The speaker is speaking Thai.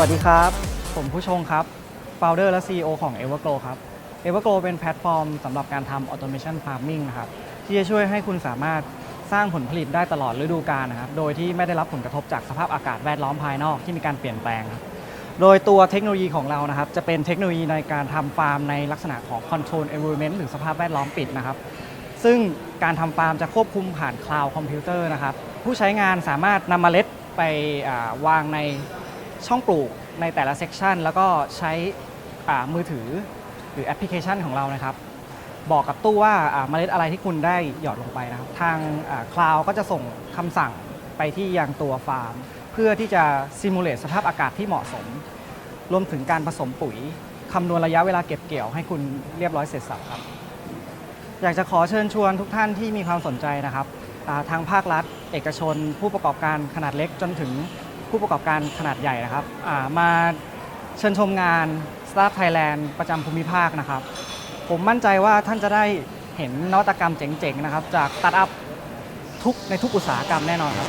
สวัสดีครับ ผมผู้ชงครับ Founder และ CEO ของ Evergrow ครับ Evergrow เป็นแพลตฟอร์มสำหรับการทำ Automation Farming นะครับที่จะช่วยให้คุณสามารถสร้างผลผลิตได้ตลอดฤดูกาลนะครับ โดยที่ไม่ได้รับผลกระทบจากสภาพอากาศแวดล้อมภายนอกที่มีการเปลี่ยนแปลงครับโดยตัวเทคโนโลยีของเรานะครับ จะเป็นเทคโนโลยีในการทำฟาร์มในลักษณะของ Control Environment หรือสภาพแวดล้อมปิดนะครับ ซึ่งการทำฟาร์มจะควบคุมผ่านคลาวด์คอมพิวเตอร์นะครับ ผู้ใช้งานสามารถนำเมล็ดไปวางใน ช่องปลูกในแต่ละเซกชันแล้วก็ใช้มือถือหรือแอปพลิเคชันของเรานะครับ บอกกับตู้ว่าาเมล็ดอะไรที่คุณได้หยอดลงไปนะครับ ทางคลาวก็จะส่งคำสั่งไปที่ยังตัวฟาร์ม เพื่อที่จะซิมูเลตสภาพอากาศที่เหมาะสม รวมถึงการผสมปุ๋ยคำนวณระยะเวลาเก็บเกี่ยวให้คุณเรียบร้อยเสร็จสับครับ อยากจะขอเชิญชวนทุกท่านที่มีความสนใจนะครับทางภาครัฐ เอกชน ผู้ประกอบการขนาดเล็กจนถึง ผู้ประกอบการขนาดใหญ่นะครับมาเชิญชมงาน Startup Thailand ประจำภูมิภาคนะครับ ผมมั่นใจว่าท่านจะได้เห็นนวัตกรรมเจ๋งๆนะครับ จากสตาร์ทอัพทุกในทุกอุตสาหกรรมแน่นอนครับ